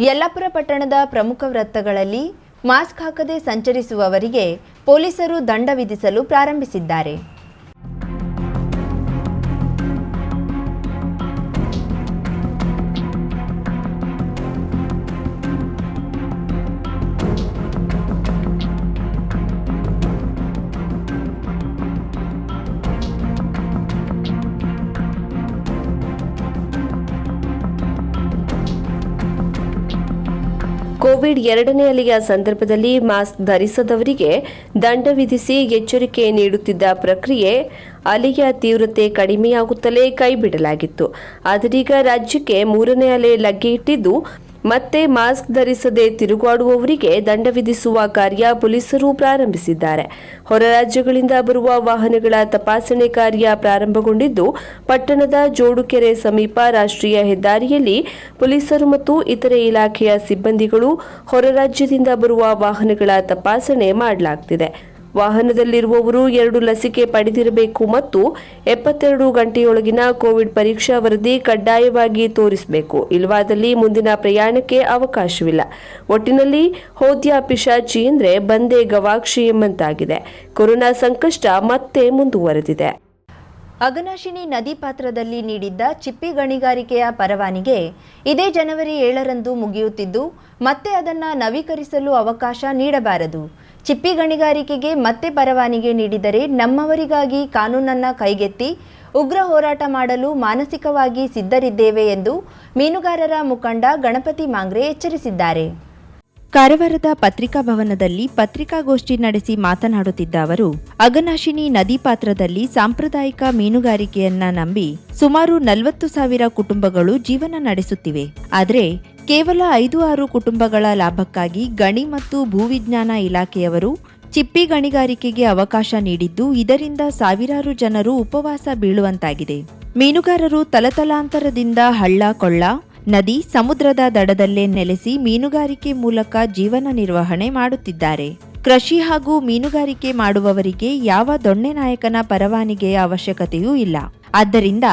ಯಲ್ಲಾಪುರ ಪಟ್ಟಣದ ಪ್ರಮುಖ ವೃತ್ತಗಳಲ್ಲಿ ಮಾಸ್ಕ್ ಹಾಕದೆ ಸಂಚರಿಸುವವರಿಗೆ ಪೊಲೀಸರು ದಂಡ ವಿಧಿಸಲು ಪ್ರಾರಂಭಿಸಿದ್ದಾರೆ. ಕೋವಿಡ್ ಎರಡನೇ ಅಲೆಯ ಸಂದರ್ಭದಲ್ಲಿ ಮಾಸ್ಕ್ ಧರಿಸದವರಿಗೆ ದಂಡ ವಿಧಿಸಿ ಎಚ್ಚರಿಕೆ ನೀಡುತ್ತಿದ್ದ ಪ್ರಕ್ರಿಯೆ ಅಲೆಯ ತೀವ್ರತೆ ಕಡಿಮೆಯಾಗುತ್ತಲೇ ಕೈಬಿಡಲಾಗಿತ್ತು. ಆದರೀಗ ರಾಜ್ಯಕ್ಕೆ ಮೂರನೇ ಅಲೆ ಲಗ್ಗೆ ಇಟ್ಟಿದ್ದು ಮತ್ತೆ ಮಾಸ್ಕ್ ಧರಿಸದೆ ತಿರುಗಾಡುವವರಿಗೆ ದಂಡ ವಿಧಿಸುವ ಕಾರ್ಯ ಪೊಲೀಸರು ಪ್ರಾರಂಭಿಸಿದ್ದಾರೆ. ಹೊರ ರಾಜ್ಯಗಳಿಂದ ಬರುವ ವಾಹನಗಳ ತಪಾಸಣೆ ಕಾರ್ಯ ಪ್ರಾರಂಭಗೊಂಡಿದ್ದು, ಪಟ್ಟಣದ ಜೋಡುಕೆರೆ ಸಮೀಪ ರಾಷ್ಟ್ರೀಯ ಹೆದ್ದಾರಿಯಲ್ಲಿ ಪೊಲೀಸರು ಮತ್ತು ಇತರೆ ಇಲಾಖೆಯ ಸಿಬ್ಬಂದಿಗಳು ಹೊರ ರಾಜ್ಯದಿಂದ ಬರುವ ವಾಹನಗಳ ತಪಾಸಣೆ ಮಾಡಲಾಗ್ತಿದೆ. ವಾಹನದಲ್ಲಿರುವವರು ಎರಡು ಲಸಿಕೆ ಪಡೆದಿರಬೇಕು ಮತ್ತು ಎಪ್ಪತ್ತೆರಡು ಗಂಟೆಯೊಳಗಿನ ಕೋವಿಡ್ ಪರೀಕ್ಷಾ ವರದಿ ಕಡ್ಡಾಯವಾಗಿ ತೋರಿಸಬೇಕು. ಇಲ್ಲವಾದಲ್ಲಿ ಮುಂದಿನ ಪ್ರಯಾಣಕ್ಕೆ ಅವಕಾಶವಿಲ್ಲ. ಒಟ್ಟಿನಲ್ಲಿ ಹೋದ್ಯ ಪಿಶಾಚಿ ಅಂದ್ರೆ ಬಂದೇ ಗವಾಕ್ಷಿ ಎಂಬಂತಾಗಿದೆ. ಕೊರೋನಾ ಸಂಕಷ್ಟ ಮತ್ತೆ ಮುಂದುವರೆದಿದೆ. ಅಗನಾಶಿನಿ ನದಿ ಪಾತ್ರದಲ್ಲಿ ನೀಡಿದ್ದ ಚಿಪ್ಪಿ ಗಣಿಗಾರಿಕೆಯ ಪರವಾನಿಗೆ ಇದೇ ಜನವರಿ ಏಳರಂದು ಮುಗಿಯುತ್ತಿದ್ದು, ಮತ್ತೆ ಅದನ್ನು ನವೀಕರಿಸಲು ಅವಕಾಶ ನೀಡಬಾರದು. ಚಿಪ್ಪಿ ಗಣಿಗಾರಿಕೆಗೆ ಮತ್ತೆ ಪರವಾನಿಗೆ ನೀಡಿದರೆ ನಮ್ಮವರಿಗಾಗಿ ಕಾನೂನನ್ನ ಕೈಗೆತ್ತಿ ಉಗ್ರ ಹೋರಾಟ ಮಾಡಲು ಮಾನಸಿಕವಾಗಿ ಸಿದ್ಧರಿದ್ದೇವೆ ಎಂದು ಮೀನುಗಾರರ ಮುಖಂಡ ಗಣಪತಿ ಮಾಂಗ್ರೆ ಎಚ್ಚರಿಸಿದ್ದಾರೆ. ಕಾರವಾರದ ಪತ್ರಿಕಾ ಭವನದಲ್ಲಿ ಪತ್ರಿಕಾಗೋಷ್ಠಿ ನಡೆಸಿ ಮಾತನಾಡುತ್ತಿದ್ದ ಅವರು, ಅಗನಾಶಿನಿ ನದಿ ಪಾತ್ರದಲ್ಲಿ ಸಾಂಪ್ರದಾಯಿಕ ಮೀನುಗಾರಿಕೆಯನ್ನ ನಂಬಿ ಸುಮಾರು ನಲವತ್ತು ಸಾವಿರ ಕುಟುಂಬಗಳು ಜೀವನ ನಡೆಸುತ್ತಿವೆ. ಆದರೆ ಕೇವಲ ಐದು ಆರು ಕುಟುಂಬಗಳ ಲಾಭಕ್ಕಾಗಿ ಗಣಿ ಮತ್ತು ಭೂವಿಜ್ಞಾನ ಇಲಾಖೆಯವರು ಚಿಪ್ಪಿ ಗಣಿಗಾರಿಕೆಗೆ ಅವಕಾಶ ನೀಡಿದ್ದು, ಇದರಿಂದ ಸಾವಿರಾರು ಜನರು ಉಪವಾಸ ಬೀಳುವಂತಾಗಿದೆ. ಮೀನುಗಾರರು ತಲತಲಾಂತರದಿಂದ ಹಳ್ಳ, ಕೊಳ್ಳ, ನದಿ, ಸಮುದ್ರದ ದಡದಲ್ಲೇ ನೆಲೆಸಿ ಮೀನುಗಾರಿಕೆ ಮೂಲಕ ಜೀವನ ನಿರ್ವಹಣೆ ಮಾಡುತ್ತಿದ್ದಾರೆ. ಕೃಷಿ ಹಾಗೂ ಮೀನುಗಾರಿಕೆ ಮಾಡುವವರಿಗೆ ಯಾವ ದೊಣ್ಣೆ ನಾಯಕನ ಪರವಾನಿಗೆಯ ಅವಶ್ಯಕತೆಯೂ ಇಲ್ಲ. ಆದ್ದರಿಂದ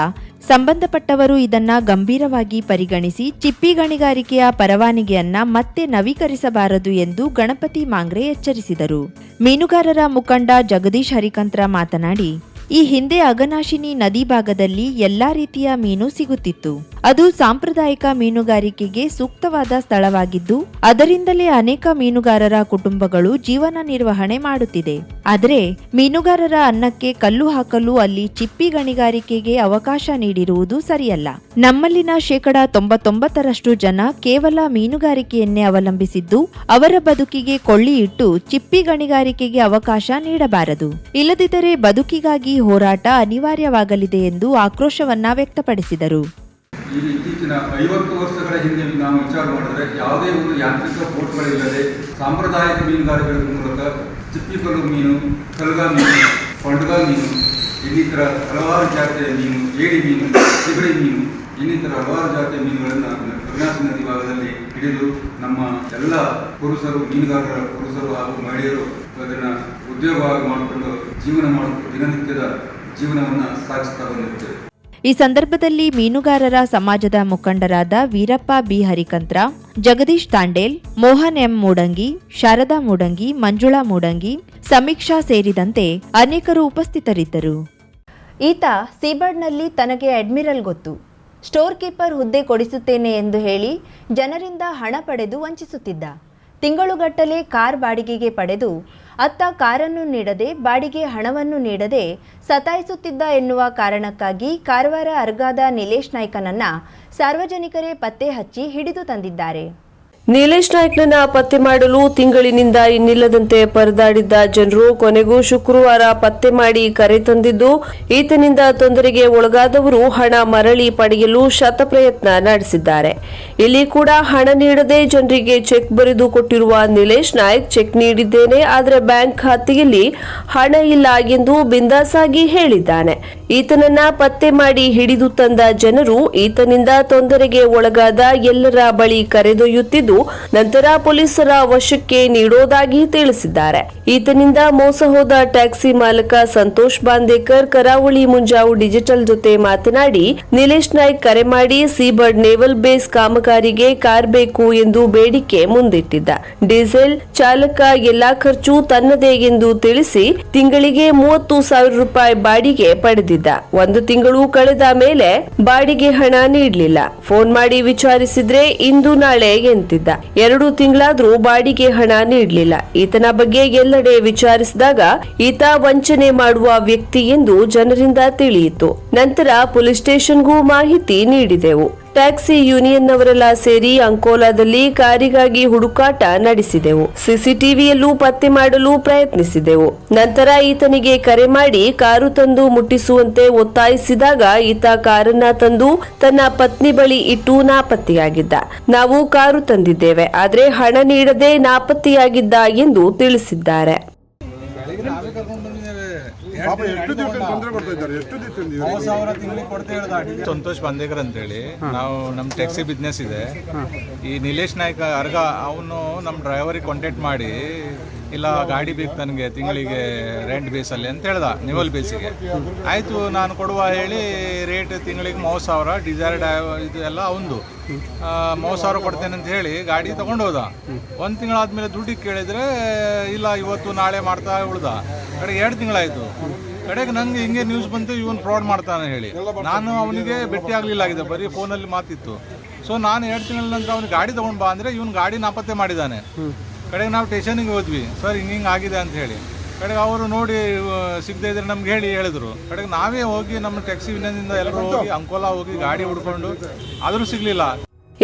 ಸಂಬಂಧಪಟ್ಟವರು ಇದನ್ನ ಗಂಭೀರವಾಗಿ ಪರಿಗಣಿಸಿ ಚಿಪ್ಪಿ ಗಣಿಗಾರಿಕೆಯ ಪರವಾನಿಗೆಯನ್ನ ಮತ್ತೆ ನವೀಕರಿಸಬಾರದು ಎಂದು ಗಣಪತಿ ಮಾಂಗ್ರೆ ಎಚ್ಚರಿಸಿದರು. ಮೀನುಗಾರರ ಮುಖಂಡ ಜಗದೀಶ್ ಹರಿಕಂತ್ರ ಮಾತನಾಡಿ ಈ ಹಿಂದೆ ಅಗನಾಶಿನಿ ನದಿ ಭಾಗದಲ್ಲಿ ಎಲ್ಲಾ ರೀತಿಯ ಮೀನು ಸಿಗುತ್ತಿತ್ತು. ಅದು ಸಾಂಪ್ರದಾಯಿಕ ಮೀನುಗಾರಿಕೆಗೆ ಸೂಕ್ತವಾದ ಸ್ಥಳವಾಗಿದ್ದು, ಅದರಿಂದಲೇ ಅನೇಕ ಮೀನುಗಾರರ ಕುಟುಂಬಗಳು ಜೀವನ ನಿರ್ವಹಣೆ ಮಾಡುತ್ತಿದೆ. ಆದರೆ, ಮೀನುಗಾರರ ಅನ್ನಕ್ಕೆ ಕಲ್ಲು ಹಾಕಲು ಅಲ್ಲಿ ಚಿಪ್ಪಿ ಗಣಿಗಾರಿಕೆಗೆ ಅವಕಾಶ ನೀಡಿರುವುದು ಸರಿಯಲ್ಲ. ನಮ್ಮಲ್ಲಿನ ಶೇಕಡ ತೊಂಬತ್ತೊಂಬತ್ತರಷ್ಟು ಜನ ಕೇವಲ ಮೀನುಗಾರಿಕೆಯನ್ನೇ ಅವಲಂಬಿಸಿದ್ದು, ಅವರ ಬದುಕಿಗೆ ಕೊಳ್ಳಿ ಇಟ್ಟು ಚಿಪ್ಪಿ ಗಣಿಗಾರಿಕೆಗೆ ಅವಕಾಶ ನೀಡಬಾರದು. ಇಲ್ಲದಿದ್ದರೆ ಬದುಕಿಗಾಗಿ ಹೋರಾಟ ಅನಿವಾರ್ಯವಾಗಲಿದೆ ಎಂದು ಆಕ್ರೋಶವನ್ನ ವ್ಯಕ್ತಪಡಿಸಿದರು. ಇತ್ತೀಚಿನ ಐವತ್ತು ವರ್ಷಗಳ ಹಿಂದೆ ನಾವು ವಿಚಾರ ಮಾಡಿದ್ರೆ ಯಾವುದೇ ಒಂದು ಯಾಂತ್ರಿಕ ಬೋಟ್ಗಳಿಲ್ಲದೆ ಸಾಂಪ್ರದಾಯಿಕ ಮೀನುಗಾರಿಕೆಗಳ ಮೂಲಕ ಚಿಪ್ಪಿಕಲ್ಲು ಮೀನು, ಕಲ್ಗ ಮೀನು ಕೊಂಡಗ ಮೀನು, ಇನ್ನಿತರ ಹಲವಾರು ಜಾತಿಯ ಮೀನು, ಏಡಿ ಮೀನು ಸಿಗಡಿ ಮೀನು, ಇನ್ನಿತರ ಹಲವಾರು ಜಾತಿಯ ಮೀನುಗಳನ್ನು ಕರ್ನಾಟಕ ನದಿ ಭಾಗದಲ್ಲಿ ಹಿಡಿದು ನಮ್ಮ ಎಲ್ಲ ಪುರುಷರು ಮೀನುಗಾರರ ಪುರುಷರು ಹಾಗೂ ಮಹಿಳೆಯರು ಅದನ್ನು ಉದ್ಯೋಗವಾಗಿ ಮಾಡಿಕೊಂಡು ಜೀವನ ಮಾಡಿಕೊಂಡು ದಿನನಿತ್ಯದ ಜೀವನವನ್ನು ಸಾಗಿಸ್ತಾ ಬಂದಿರ್ತೇವೆ ಈ ಸಂದರ್ಭದಲ್ಲಿ ಮೀನುಗಾರರ ಸಮಾಜದ ಮುಖಂಡರಾದ ವೀರಪ್ಪ ಬಿ. ಹರಿಕಂತ್ರ ಜಗದೀಶ್ ತಾಂಡೇಲ್ ಮೋಹನ್ ಎಂ. ಮೂಡಂಗಿ ಶಾರದಾ ಮೂಡಂಗಿ ಮಂಜುಳಾ ಮೂಡಂಗಿ ಸಮೀಕ್ಷಾ ಸೇರಿದಂತೆ ಅನೇಕರು ಉಪಸ್ಥಿತರಿದ್ದರು. ಈತ ಸೀಬರ್ಡ್ನಲ್ಲಿ ತನಗೆ ಅಡ್ಮಿರಲ್ ಗೊತ್ತು. ಸ್ಟೋರ್ ಕೀಪರ್ ಹುದ್ದೆ ಕೊಡಿಸುತ್ತೇನೆ ಎಂದು ಹೇಳಿ ಜನರಿಂದ ಹಣ ಪಡೆದು ವಂಚಿಸುತ್ತಿದ್ದ. ತಿಂಗಳುಗಟ್ಟಲೆ ಕಾರ್ ಬಾಡಿಗೆಗೆ ಪಡೆದು ಅತ್ತ ಕಾರನ್ನು ನೀಡದೆ ಬಾಡಿಗೆ ಹಣವನ್ನು ನೀಡದೆ ಸತಾಯಿಸುತ್ತಿದ್ದ ಎನ್ನುವ ಕಾರಣಕ್ಕಾಗಿ ಕಾರವಾರ ಅರ್ಗಾದ ನಿಲೇಶ್ ನಾಯ್ಕನನ್ನ ಸಾರ್ವಜನಿಕರೇ ಪತ್ತೆ ಹಚ್ಚಿ ಹಿಡಿದು ತಂದಿದ್ದಾರೆ. ನೀಲೇಶ್ ನಾಯ್ಕನನ್ನ ಪತ್ತೆ ಮಾಡಲು ತಿಂಗಳಿನಿಂದ ಇನ್ನಿಲ್ಲದಂತೆ ಪರದಾಡಿದ್ದ ಜನರು ಕೊನೆಗೂ ಶುಕ್ರವಾರ ಪತ್ತೆ ಮಾಡಿ ಕರೆ ತಂದಿದ್ದು, ಈತನಿಂದ ತೊಂದರೆಗೆ ಒಳಗಾದವರು ಹಣ ಮರಳಿ ಪಡೆಯಲು ಶತಪ್ರಯತ್ನ ನಡೆಸಿದ್ದಾರೆ. ಇಲ್ಲಿ ಕೂಡ ಹಣ ನೀಡದೆ ಜನರಿಗೆ ಚೆಕ್ ಬರೆದು ಕೊಟ್ಟಿರುವ ನಿಲೇಶ್ ನಾಯ್ಕ್ ಚೆಕ್ ನೀಡಿದ್ದೇನೆ, ಆದರೆ ಬ್ಯಾಂಕ್ ಖಾತೆಯಲ್ಲಿ ಹಣ ಇಲ್ಲ ಎಂದು ಬಿಂದಾಸಾಗಿ ಹೇಳಿದ್ದಾನೆ. ಈತನನ್ನ ಪತ್ತೆ ಮಾಡಿ ಹಿಡಿದು ತಂದ ಜನರು ಈತನಿಂದ ತೊಂದರೆಗೆ ಒಳಗಾದ ಎಲ್ಲರ ಬಳಿ ಕರೆದೊಯ್ಯುತ್ತಿದ್ದು ನಂತರ ಪೊಲೀಸರ ವಶಕ್ಕೆ ನೀಡೋದಾಗಿ ತಿಳಿಸಿದ್ದಾರೆ. ಈತನಿಂದ ಮೋಸ ಹೋದ ಟ್ಯಾಕ್ಸಿ ಮಾಲಕ ಸಂತೋಷ್ ಬಾಂದೇಕರ್ ಕರಾವಳಿ ಮುಂಜಾವು ಡಿಜಿಟಲ್ ಜೊತೆ ಮಾತನಾಡಿ, ನಿಲೇಶ್ ನಾಯ್ಕ್ ಕರೆ ಮಾಡಿ ಸೀಬರ್ಡ್ ನೇವಲ್ ಬೇಸ್ ಕಾಮಗಾರಿಗೆ ಕಾರ್ ಬೇಕು ಎಂದು ಬೇಡಿಕೆ ಮುಂದಿಟ್ಟಿದ್ದ. ಡೀಸೆಲ್ ಚಾಲಕ ಎಲ್ಲಾ ಖರ್ಚು ತನ್ನದೇ ಎಂದು ತಿಳಿಸಿ ತಿಂಗಳಿಗೆ ಮೂವತ್ತು ಸಾವಿರ ರೂಪಾಯಿ ಬಾಡಿಗೆ ಪಡೆದಿದ್ದ. ಒಂದು ತಿಂಗಳು ಕಳೆದ ಮೇಲೆ ಬಾಡಿಗೆ ಹಣ ನೀಡಲಿಲ್ಲ. ಫೋನ್ ಮಾಡಿ ವಿಚಾರಿಸಿದ್ರೆ ಇಂದು ನಾಳೆ ಎಂತಿದ್ದ. ಎರಡು ತಿಂಗಳಾದ್ರೂ ಬಾಡಿಗೆ ಹಣ ನೀಡಲಿಲ್ಲ. ಈತನ ಬಗ್ಗೆ ಎಲ್ಲೆಡೆ ವಿಚಾರಿಸಿದಾಗ ಈತ ವಂಚನೆ ಮಾಡುವ ವ್ಯಕ್ತಿ ಎಂದು ಜನರಿಂದ ತಿಳಿಯಿತು. ನಂತರ ಪೊಲೀಸ್ ಸ್ಟೇಷನ್ಗೂ ಮಾಹಿತಿ ನೀಡಿದೆವು. ಟ್ಯಾಕ್ಸಿ ಯೂನಿಯನ್ನವರೆಲ್ಲ ಸೇರಿ ಅಂಕೋಲಾದಲ್ಲಿ ಕಾರಿಗಾಗಿ ಹುಡುಕಾಟ ನಡೆಸಿದೆವು. ಸಿಸಿಟಿವಿಯಲ್ಲೂ ಪತ್ತೆ ಮಾಡಲು ಪ್ರಯತ್ನಿಸಿದೆವು. ನಂತರ ಈತನಿಗೆ ಕರೆ ಮಾಡಿ ಕಾರು ತಂದು ಮುಟ್ಟಿಸುವಂತೆ ಒತ್ತಾಯಿಸಿದಾಗ ಈತ ಕಾರನ್ನ ತಂದು ತನ್ನ ಪತ್ನಿ ಬಳಿ ಇಟ್ಟು ನಾಪತ್ತೆಯಾಗಿದ್ದ. ನಾವು ಕಾರು ತಂದಿದ್ದೇವೆ, ಆದರೆ ಹಣ ನೀಡದೆ ನಾಪತ್ತೆಯಾಗಿದ್ದ ಎಂದು ತಿಳಿಸಿದ್ದಾರೆ. ಪಾಪ ಎಷ್ಟು ದಿವಸ ತೊಂದರೆ ಕೊಡ್ತಾ ಇದ್ದಾರೆ? ಎಷ್ಟು ದಿವಸದಿಂದ ಮೂವತ್ತು ಸಾವಿರ ತಿಂಗಳಿಗೆ ಕೊಡ್ತಾ ಹೇಳ್ದ ಸಂತೋಷ್ ಬಂದೇಕರ್ ಅಂತೇಳಿ. ನಾವು ನಮ್ಮ ಟ್ಯಾಕ್ಸಿ ಬಿಸ್ನೆಸ್ ಇದೆ. ಈ ನಿಲೇಶ್ ನಾಯ್ಕ ಅರ್ಗ ಅವನು ನಮ್ಮ ಡ್ರೈವರಿಗೆ ಕಾಂಟ್ಯಾಕ್ಟ್ ಮಾಡಿ ಇಲ್ಲ, ಗಾಡಿ ಬೇಕು ನನಗೆ, ತಿಂಗಳಿಗೆ ರೆಂಟ್ ಬೇಸಲ್ಲಿ ಅಂತ ಹೇಳ್ದ ನಿವಲ್ ಬೇಸಿಗೆ. ಆಯಿತು, ನಾನು ಕೊಡುವ ಹೇಳಿ ರೇಟ್ ತಿಂಗಳಿಗೆ ಮೂವತ್ತು ಸಾವಿರ ಡಿಸೈರ್ ಇದು ಎಲ್ಲ ಅವಂದು ಮೂವತ್ತು ಸಾವಿರ ಕೊಡ್ತೇನೆ ಅಂತ ಹೇಳಿ, ಗಾಡಿ ತೊಗೊಂಡು ಹೋದ. ಒಂದು ತಿಂಗಳಾದ್ಮೇಲೆ ದುಡ್ಡಿಗೆ ಕೇಳಿದರೆ, ಇಲ್ಲ, ಇವತ್ತು ನಾಳೆ ಮಾಡ್ತಾ ಉಳ್ದ. ಕಡೆಗೆ ಎರಡು ತಿಂಗಳಾಯಿತು. ಕಡೆಗೆ ನಂಗೆ ಹಿಂಗೆ ನ್ಯೂಸ್ ಬಂತು, ಇವನು ಫ್ರಾಡ್ ಮಾಡ್ತಾನೆ ಹೇಳಿ. ನಾನು ಅವನಿಗೆ ಭೇಟಿ ಆಗಲಿಲ್ಲ ಆಗಿದೆ, ಬರೀ ಫೋನಲ್ಲಿ ಮಾತಿತ್ತು. ಸೊ ನಾನು ಎರಡು ತಿಂಗಳ ನಂತರ ಅವ್ನಿಗೆ ಗಾಡಿ ತೊಗೊಂಡು ಬಾ ಅಂದರೆ, ಇವನ್ ಗಾಡಿ ನಾಪತ್ತೆ ಮಾಡಿದ್ದಾನೆ ಕಡೆಗೆ ನಾವು ಟೇಷನಿಗೆ ಹೋದ್ವಿ. ಸರ್, ಹಿಂಗೆ ಹಿಂಗೆ ಆಗಿದೆ ಅಂತ ಹೇಳಿ. ಕಡೆಗೆ ಅವರು ನೋಡಿ ಸಿಗದೆ ಇದ್ರೆ ನಮ್ಗೆ ಹೇಳಿ ಹೇಳಿದ್ರು. ಕಡೆಗೆ ನಾವೇ ಹೋಗಿ ನಮ್ಮ ಟ್ಯಾಕ್ಸಿ ವಿನದಿಂದ ಎಲ್ಲರೂ ಹೋಗಿ, ಅಂಕೋಲಾ ಹೋಗಿ ಗಾಡಿ ಹುಡ್ಕೊಂಡು, ಆದರೂ ಸಿಗ್ಲಿಲ್ಲ.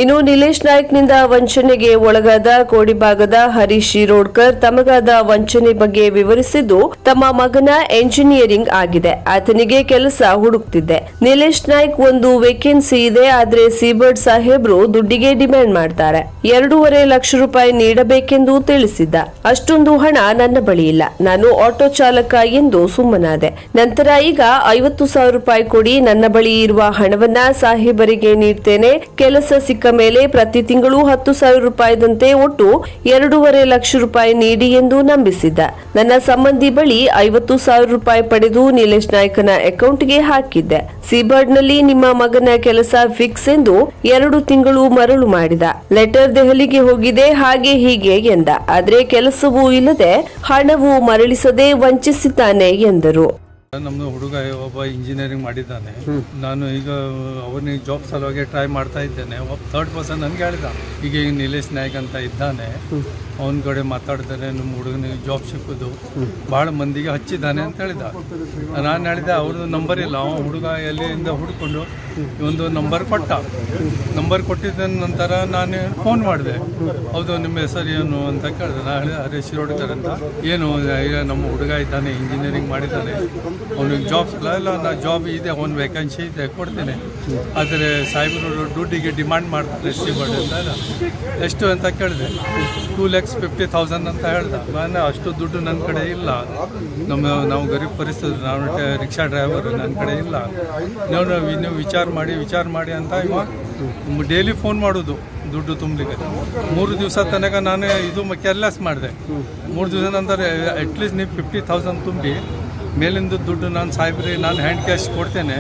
ಇನ್ನು ನಿಲೇಶ್ ನಾಯ್ಕ್ನಿಂದ ವಂಚನೆಗೆ ಒಳಗಾದ ಕೋಡಿಭಾಗದ ಹರೀಶ್ ಶಿರೋಡ್ಕರ್ ತಮಗಾದ ವಂಚನೆ ಬಗ್ಗೆ ವಿವರಿಸಿದ್ದು, ತಮ್ಮ ಮಗನ ಎಂಜಿನಿಯರಿಂಗ್ ಆಗಿದೆ. ಆತನಿಗೆ ಕೆಲಸ ಹುಡುಕ್ತಿದ್ದೆ. ನಿಲೇಶ್ ನಾಯ್ಕ್ ಒಂದು ವೇಕೆನ್ಸಿ ಇದೆ, ಆದ್ರೆ ಸೀಬರ್ಡ್ ಸಾಹೇಬ್ರು ದುಡ್ಡಿಗೆ ಡಿಮ್ಯಾಂಡ್ ಮಾಡ್ತಾರೆ. ಎರಡೂವರೆ ಲಕ್ಷ ರೂಪಾಯಿ ನೀಡಬೇಕೆಂದು ತಿಳಿಸಿದ್ದ. ಅಷ್ಟೊಂದು ಹಣ ನನ್ನ ಬಳಿ ಇಲ್ಲ. ನಾನು ಆಟೋ ಚಾಲಕ ಎಂದು ಸುಮ್ಮನಾದೆ. ನಂತರ ಈಗ ಐವತ್ತು ಸಾವಿರ ರೂಪಾಯಿ ಕೊಡಿ ನನ್ನ ಬಳಿ ಇರುವ ಹಣವನ್ನ ಸಾಹೇಬರಿಗೆ ನೀಡ್ತೇನೆ. ಕೆಲಸ ಸಿಕ್ಕ ಮೇಲೆ ಪ್ರತಿ ತಿಂಗಳು ಹತ್ತು ಸಾವಿರ ರೂಪಾಯಿದಂತೆ ಒಟ್ಟು ಎರಡೂವರೆ ಲಕ್ಷ ರೂಪಾಯಿ ನೀಡಿ ಎಂದು ನಂಬಿಸಿದ್ದ. ನನ್ನ ಸಂಬಂಧಿ ಬಳಿ ಐವತ್ತು ಸಾವಿರ ರೂಪಾಯಿ ಪಡೆದು ನಿಲೇಶ್ ನಾಯ್ಕನ ಅಕೌಂಟ್ಗೆ ಹಾಕಿದ್ದೆ. ಸೀಬರ್ಡ್ನಲ್ಲಿ ನಿಮ್ಮ ಮಗನ ಕೆಲಸ ಫಿಕ್ಸ್ ಎಂದು ಎರಡು ತಿಂಗಳು ಮರಳು ಮಾಡಿದ. ಲೆಟರ್ ದೆಹಲಿಗೆ ಹೋಗಿದೆ, ಹಾಗೆ ಹೀಗೆ ಎಂದ. ಆದ್ರೆ ಕೆಲಸವೂ ಇಲ್ಲದೆ ಹಣವು ಮರಳಿಸದೆ ವಂಚಿಸಿದ್ದಾನೆ ಎಂದರು. ನಮ್ಮದು ಹುಡುಗ ಒಬ್ಬ ಇಂಜಿನಿಯರಿಂಗ್ ಮಾಡಿದ್ದಾನೆ. ನಾನು ಈಗ ಅವನಿಗೆ ಜಾಬ್ ಸಲುವಾಗಿ ಟ್ರೈ ಮಾಡ್ತಾ ಇದ್ದೇನೆ. ಒಬ್ಬ ಥರ್ಡ್ ಪರ್ಸನ್ ನನಗೆ ಹೇಳಿದ. ಈಗ ಈಗ ನಿಲೇಶ್ ನಾಯ್ಕ್ ಅಂತ ಇದ್ದಾನೆ. ಅವನ ಕಡೆ ಮಾತಾಡ್ತಾರೆ ನಮ್ಮ ಹುಡುಗನಿಗೆ ಜಾಬ್ ಸಿಕ್ಕುದು ಭಾಳ ಮಂದಿಗೆ ಹಚ್ಚಿದ್ದಾನೆ ಅಂತ ಹೇಳಿದ. ನಾನು ಹೇಳಿದೆ ಅವ್ರದ್ದು ನಂಬರ್ ಇಲ್ಲ. ಅವ ಹುಡುಗ ಎಲ್ಲಿಂದ ಹುಡ್ಕೊಂಡು ಒಂದು ನಂಬರ್ ಕೊಟ್ಟ. ನಂಬರ್ ಕೊಟ್ಟಿದ್ದ ನಂತರ ನಾನು ಫೋನ್ ಮಾಡಿದೆ. ಹೌದು, ನಿಮ್ಮ ಹೆಸರು ಏನು ಅಂತ ಕೇಳಿದೆ. ನಾನು ಹೇಳಿದೆ ಹರೀಶ್ ಅಂತ. ಏನು ಈಗ ನಮ್ಮ ಹುಡುಗ ಇದ್ದಾನೆ ಇಂಜಿನಿಯರಿಂಗ್ ಮಾಡಿದ್ದಾನೆ. ಅವನಿಗೆ ಜಾಬ್ ಇಲ್ಲ. ಇಲ್ಲ, ನಾ ಜಾಬ್ ಇದೆ ಒಂದು ವೇಕೆನ್ಸಿ ಇದೆ, ಕೊಡ್ತೇನೆ. ಆದರೆ ಸಾಹೇಬರು ಡ್ಯೂಟಿಗೆ ಡಿಮ್ಯಾಂಡ್ ಮಾಡ್ತಾರೆ ಎಸ್ ಟಿ ಅಂತ ಎಷ್ಟು ಅಂತ ಕೇಳಿದೆ. ಟೂ ಲ್ಯಾಕ್ಸ್ ಫಿಫ್ಟಿ ತೌಸಂಡ್ ಅಂತ ಹೇಳ್ದ. ನಾನು ಅಷ್ಟು ದುಡ್ಡು ನನ್ನ ಕಡೆ ಇಲ್ಲ. ನಮ್ಮ, ನಾವು ಗರೀಬ್ ಪರಿಸ್ಥಿತಿ, ನಾವು ರಿಕ್ಷಾ ಡ್ರೈವರು ನನ್ನ ಕಡೆ ಇಲ್ಲ. ನೀವು, ನಾವು ನೀವು ವಿಚಾರ ಮಾಡಿ ವಿಚಾರ ಮಾಡಿ ಅಂತ ಇವ ಡೈಲಿ ಫೋನ್ ಮಾಡೋದು, ದುಡ್ಡು ತುಂಬಲಿಕ್ಕೆ. ಮೂರು ದಿವಸ ತನಕ ನಾನು ಇದು ಕೆರ್ಲೆಸ್ ಮಾಡಿದೆ. ಮೂರು ದಿವಸ ನಂತರ ಅಟ್ಲೀಸ್ಟ್ ನೀವು ಫಿಫ್ಟಿ ತೌಸಂಡ್ ತುಂಬಿ, ಮೇಲಿಂದ ದುಡ್ಡು ನಾನು ಸಾಹೇಬ್ರಿ ನಾನು ಹ್ಯಾಂಡ್ ಕ್ಯಾಶ್ ಕೊಡ್ತೇನೆ.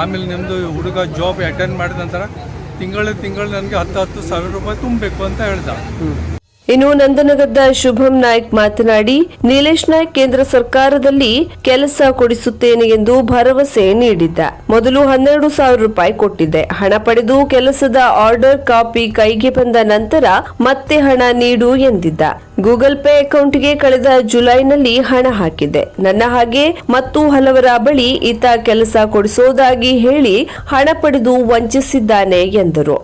ಆಮೇಲೆ ನಿಮ್ಮದು ಹುಡುಗ ಜಾಬ್ ಅಟೆಂಡ್ ಮಾಡಿದ ನಂತರ ತಿಂಗಳ ತಿಂಗಳು ನನಗೆ ಹತ್ತು ಹತ್ತು ಸಾವಿರ ರೂಪಾಯಿ ತುಂಬಬೇಕು ಅಂತ ಹೇಳ್ದ. ಇನ್ನು ನಂದನಗದ್ದ ಶುಭಂ ನಾಯ್ಕ್ ಮಾತನಾಡಿ, ನೀಲೇಶ್ ನಾಯ್ಕ್ ಕೇಂದ್ರ ಸರ್ಕಾರದಲ್ಲಿ ಕೆಲಸ ಕೊಡಿಸುತ್ತೇನೆ ಎಂದು ಭರವಸೆ ನೀಡಿದ್ದ. ಮೊದಲು ಹನ್ನೆರಡು ಸಾವಿರ ರೂಪಾಯಿ ಕೊಟ್ಟಿದ್ದೆ. ಹಣ ಪಡೆದು ಕೆಲಸದ ಆರ್ಡರ್ ಕಾಪಿ ಕೈಗೆ ಬಂದ ನಂತರ ಮತ್ತೆ ಹಣ ನೀಡು ಎಂದಿದ್ದ. ಗೂಗಲ್ ಪೇ ಅಕೌಂಟ್ಗೆ ಕಳೆದ ಜುಲೈನಲ್ಲಿ ಹಣ ಹಾಕಿದೆ ನನ್ನ ಹಾಗೆ ಮತ್ತು ಹಲವರ ಬಳಿ ಈತ ಕೆಲಸ ಕೊಡಿಸೋದಾಗಿ ಹೇಳಿ ಹಣ ಪಡೆದು ವಂಚಿಸಿದ್ದಾನೆ ಎಂದರು.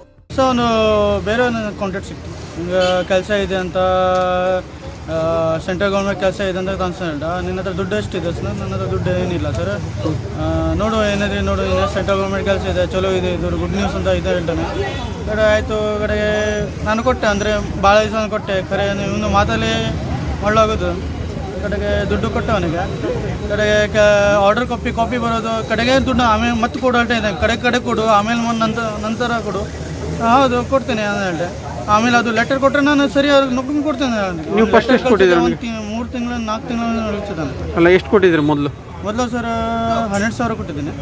ಕೆಲಸ ಇದೆ ಅಂತ ಸೆಂಟ್ರಲ್ ಗೌರ್ಮೆಂಟ್ ಕೆಲಸ ಇದೆ ಅಂತ ಕನ್ಸಲ್ಟ ನಿನ್ನ ಹತ್ರ ದುಡ್ಡು ಎಷ್ಟಿದೆ ಸರ್? ನನ್ನ ಹತ್ರ ದುಡ್ಡು ಏನಿಲ್ಲ ಸರ್. ನೋಡು ಏನಾದ್ರೆ ನೋಡು, ಇನ್ನು ಸೆಂಟ್ರಲ್ ಗೌರ್ಮೆಂಟ್ ಕೆಲಸ ಇದೆ, ಚಲೋ ಇದೆ, ಇದು ಗುಡ್ ನ್ಯೂಸ್ ಅಂತ ಇದೆ ಹೇಳ್ತಾನೆ. ಕಡೆ ಆಯಿತು, ಕಡೆಗೆ ನಾನು ಕೊಟ್ಟೆ, ಅಂದರೆ ಭಾಳ ದಿವಸ ಕೊಟ್ಟೆ. ಖರೆ ಇವನು ಮಾತಲ್ಲಿ ಒಳ್ಳಾಗೋದು. ಕಡೆಗೆ ದುಡ್ಡು ಕೊಟ್ಟೆ ಅವನಿಗೆ. ಕಡೆಗೆ ಕ ಆರ್ಡರ್ ಕಾಪಿ ಕಾಪಿ ಬರೋದು. ಕಡೆಗೆ ದುಡ್ಡು, ಆಮೇಲೆ ಮತ್ತೆ ಕೊಡು ಹೇಳ್ತಾ ಇದೆ ಕಡೆ ಕಡೆ ಕೊಡು, ಆಮೇಲೆ ನಂತರ ನಂತರ ಕೊಡು. ಹೌದು, ಕೊಡ್ತೀನಿ ಅಂತ ಹೇಳಿದೆ. ಆಮೇಲೆ ಅದು ಲೆಟರ್ ಕೊಟ್ಟರೆ ನಾನು ಸರಿ ಅವ್ರಿಗೆ ನೌಕರಿ ಕೊಡ್ತೇನೆ. ನೀವು ಫಸ್ಟ್ ಎಷ್ಟು ಕೊಟ್ಟಿದ್ದೀರ? ಮೂರು ತಿಂಗಳು ನಾಲ್ಕು ತಿಂಗಳು ನಡೀತದಾನೆ ಅಲ್ಲ ಎಷ್ಟು ಕೊಟ್ಟಿದ್ರಿ ಮೊದಲು? ಮೊದಲು ಸರ್ ಹನ್ನೆರಡು ಸಾವಿರ ಕೊಟ್ಟಿದ್ದೀನಿ.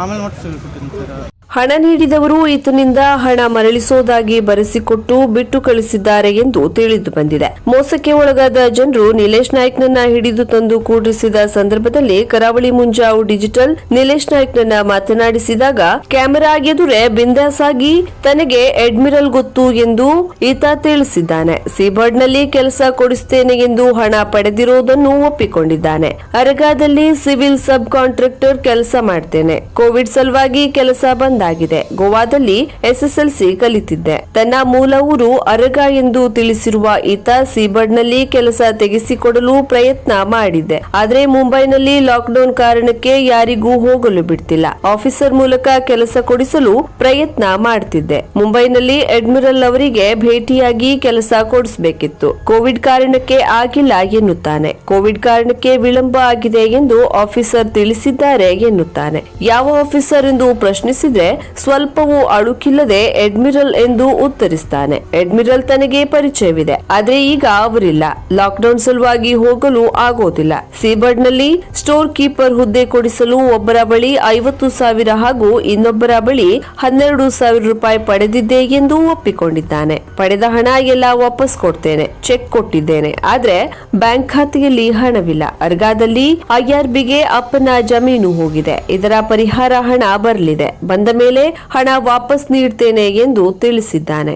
ಆಮೇಲೆ ಮತ್ತೆ ಸಿಲ್ ಕೊಟ್ಟಿದ್ದೀನಿ ಸರ್. ಹಣ ನೀಡಿದವರು ಈತನಿಂದ ಹಣ ಮರಳಿಸೋದಾಗಿ ಬರೆಸಿಕೊಟ್ಟು ಬಿಟ್ಟು ಕಳಿಸಿದ್ದಾರೆ ಎಂದು ತಿಳಿದು ಬಂದಿದೆ. ಮೋಸಕ್ಕೆ ಒಳಗಾದ ಜನರು ನಿಲೇಶ್ ನಾಯ್ಕ್ನನ್ನ ಹಿಡಿದು ತಂದು ಕೂಡಿಸಿದ ಸಂದರ್ಭದಲ್ಲಿ ಕರಾವಳಿ ಮುಂಜಾವು ಡಿಜಿಟಲ್ ನಿಲೇಶ್ ನಾಯ್ಕನನ್ನ ಮಾತನಾಡಿಸಿದಾಗ ಕ್ಯಾಮೆರಾ ಎದುರೇ ಬಿಂದಾಸ್ ಆಗಿ ತನಗೆ ಅಡ್ಮಿರಲ್ ಗೊತ್ತು ಎಂದು ಈತ ತಿಳಿಸಿದ್ದಾನೆ. ಸೀಬರ್ಡ್ನಲ್ಲಿ ಕೆಲಸ ಕೊಡಿಸ್ತೇನೆ ಎಂದು ಹಣ ಪಡೆದಿರುವುದನ್ನು ಒಪ್ಪಿಕೊಂಡಿದ್ದಾನೆ. ಅರಗಾದಲ್ಲಿ ಸಿವಿಲ್ ಸಬ್ ಕಾಂಟ್ರಾಕ್ಟರ್ ಕೆಲಸ ಮಾಡ್ತೇನೆ. ಕೋವಿಡ್ ಸಲುವಾಗಿ ಕೆಲಸ ಬಂದಾಗಿದೆ ಗೋವಾದಲ್ಲಿ ಎಸ್ಎಸ್ಎಲ್ಸಿ ಕಲಿತಿದ್ದೆ ತನ್ನ ಮೂಲ ಊರು ಅರಗ ಎಂದು ತಿಳಿಸಿರುವ ಈತ ಸೀಬರ್ಡ್ನಲ್ಲಿ ಕೆಲಸ ತೆಗೆಸಿಕೊಡಲು ಪ್ರಯತ್ನ ಮಾಡಿದ್ದೆ ಆದರೆ ಮುಂಬೈನಲ್ಲಿ ಲಾಕ್ಡೌನ್ ಕಾರಣಕ್ಕೆ ಯಾರಿಗೂ ಹೋಗಲು ಬಿಡ್ತಿಲ್ಲ. ಆಫೀಸರ್ ಮೂಲಕ ಕೆಲಸ ಕೊಡಿಸಲು ಪ್ರಯತ್ನ ಮಾಡ್ತಿದ್ದೆ. ಮುಂಬೈನಲ್ಲಿ ಅಡ್ಮಿರಲ್ ಅವರಿಗೆ ಭೇಟಿಯಾಗಿ ಕೆಲಸ ಕೊಡಿಸಬೇಕಿತ್ತು. ಕೋವಿಡ್ ಕಾರಣಕ್ಕೆ ಆಗಿಲ್ಲ ಎನ್ನುತ್ತಾನೆ. ಕೋವಿಡ್ ಕಾರಣಕ್ಕೆ ವಿಳಂಬ ಆಗಿದೆ ಎಂದು ಆಫೀಸರ್ ತಿಳಿಸಿದ್ದಾರೆ ಎನ್ನುತ್ತಾನೆ. ಯಾವ ಆಫೀಸರ್ ಎಂದು ಪ್ರಶ್ನಿಸಿದ್ರೆ ಸ್ವಲ್ಪವೂ ಅಳುಕಿಲ್ಲದೆ ಅಡ್ಮಿರಲ್ ಎಂದು ಉತ್ತರಿಸ್ತಾನೆ. ಅಡ್ಮಿರಲ್ ತನಗೆ ಪರಿಚಯವಿದೆ. ಆದ್ರೆ ಈಗ ಅವರಿಲ್ಲ. ಲಾಕ್ಡೌನ್ ಸಲುವಾಗಿ ಹೋಗಲು ಆಗೋದಿಲ್ಲ. ಸೀಬರ್ಡ್ನಲ್ಲಿ ಸ್ಟೋರ್ ಕೀಪರ್ ಹುದ್ದೆ ಕೊಡಿಸಲು ಒಬ್ಬರ ಬಳಿ ಐವತ್ತು ಸಾವಿರ ಹಾಗೂ ಇನ್ನೊಬ್ಬರ ಬಳಿ ಹನ್ನೆರಡು ಸಾವಿರ ರೂಪಾಯಿ ಪಡೆದಿದ್ದೆ ಎಂದು ಒಪ್ಪಿಕೊಂಡಿದ್ದಾನೆ. ಪಡೆದ ಹಣ ಎಲ್ಲ ವಾಪಸ್ ಕೊಡ್ತೇನೆ. ಚೆಕ್ ಕೊಟ್ಟಿದ್ದೇನೆ. ಆದ್ರೆ ಬ್ಯಾಂಕ್ ಖಾತೆಯಲ್ಲಿ ಹಣವಿಲ್ಲ. ಅರ್ಗಾದಲ್ಲಿ ಐಆರ್ಬಿಗೆ ಅಪ್ಪನ ಜಮೀನು ಹೋಗಿದೆ. ಇದರ ಪರಿಹಾರ ಹಣ ಬರಲಿದೆ. ಬಂದ ಮೇಲೆ ಹಣ ವಾಪಸ್ ನೀಡ್ತೇನೆ ಎಂದು ತಿಳಿಸಿದ್ದಾನೆ.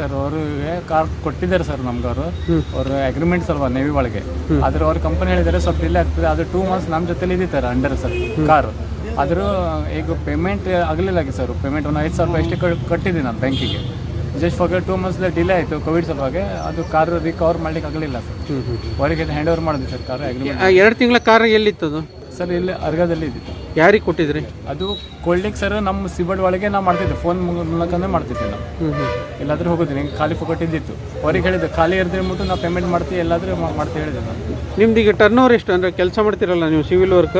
ಸರ್ ಅವರು ಕಾರ್ ಕೊಟ್ಟಿದ್ದಾರೆ ಸರ್ ನಮ್ಗೆ ಅವರು ಅವ್ರ ಅಗ್ರಿಮೆಂಟ್ಸ್ ಅಲ್ವಾ ನೇವಿ ಒಳಗೆ. ಆದ್ರೆ ಅವ್ರ ಕಂಪನಿ ಹೇಳಿದಾರೆ ಸ್ವಲ್ಪ ಡಿಲೇ ಆಗ್ತದೆ. ಅದು ಟೂ ಮಂತ್ಸ್ ನಮ್ಮ ಜೊತೆಲಿ ಇದ್ದಾರೆ ಅಂಡರ್ ಸರ್ ಕಾರ್. ಆದರೂ ಈಗ ಪೇಮೆಂಟ್ ಆಗಲಿಲ್ಲ ಸರ್. ಪೇಮೆಂಟ್ ಒಂದು ಐದು ಸಾವಿರ ರೂಪಾಯಿ ಕಟ್ಟಿದ್ದೀನಿ ನಾನು ಬ್ಯಾಂಕಿಗೆ just for two months delay ಆಯಿತು ಕೋವಿಡ್ ಸಲುವಾಗಿ ಅದು ಕಾರ್ ರಿಕವರ್ ಮಾಡ್ಲಿಕ್ಕೆ ಆಗಲಿಲ್ಲ ಸರ್. ಅವರಿಗೆ ಹ್ಯಾಂಡ್ ಓವರ್ ಮಾಡಿದ್ವಿ ಸರ್ ಕಾರ್ ಅಗ್ರಿಮೆಂಟ್ ಎರಡು ತಿಂಗಳ ಕಾರ್ ಎಲ್ಲಿತ್ತದು ಸರ್ ಇಲ್ಲಿ ಅರ್ಗದಲ್ಲಿ ಇದ್ದಿತ್ತು ಯಾರಿಗೆ ಕೊಟ್ಟಿದ್ರಿ? ಅದು ಕೊಡ್ಲಿಕ್ಕೆ ಸರ್ ನಮ್ಮ ಸಿಬಡ್ ಒಳಗೆ ನಾವು ಮಾಡ್ತಿದ್ದೆ ಫೋನ್ ಮೂಲಕನೇ ಮಾಡ್ತಿದ್ದೆ ನಾವು. ಎಲ್ಲಾದ್ರೂ ಹೋಗೋದಿಲ್ಲ ಹಿಂಗೆ ಖಾಲಿ ಫೋಕಟ್ ಇದ್ದಿತ್ತು. ಅವ್ರಿಗೆ ಹೇಳಿದ್ದೆ ಖಾಲಿ ಇರ್ದ್ರೆ ಮುಟ್ಟು ನಾವು ಪೇಮೆಂಟ್ ಮಾಡ್ತೀವಿ ಎಲ್ಲಾದರೂ ಮಾಡ್ತೀವಿ ಹೇಳಿದೆ ನಾನು. ನಿಮ್ದು ಈಗ ಟರ್ನ್ ಓವರ್ ಎಷ್ಟು? ಅಂದರೆ ಕೆಲಸ ಮಾಡ್ತಿರಲ್ಲ ನೀವು ಸಿವಿಲ್ ವರ್ಕ್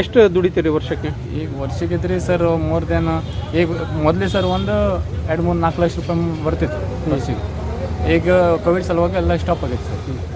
ಎಷ್ಟು ದುಡಿತೀರಿ ವರ್ಷಕ್ಕೆ? ಈಗ ವರ್ಷಕ್ಕೆ ಇದ್ರಿ ಸರ್ ಮೋರ್ ದೆನ್ ಈಗ ಮೊದಲೇ ಸರ್ ಒಂದು ಎರಡು ಮೂರು ನಾಲ್ಕು ಲಕ್ಷ ರೂಪಾಯಿ ಬರ್ತಿತ್ತು. ವರ್ಷಕ್ಕೆ ಈಗ ಕೋವಿಡ್ ಸಲುವಾಗಿ ಎಲ್ಲ ಸ್ಟಾಪ್ ಆಗೈತೆ ಸರ್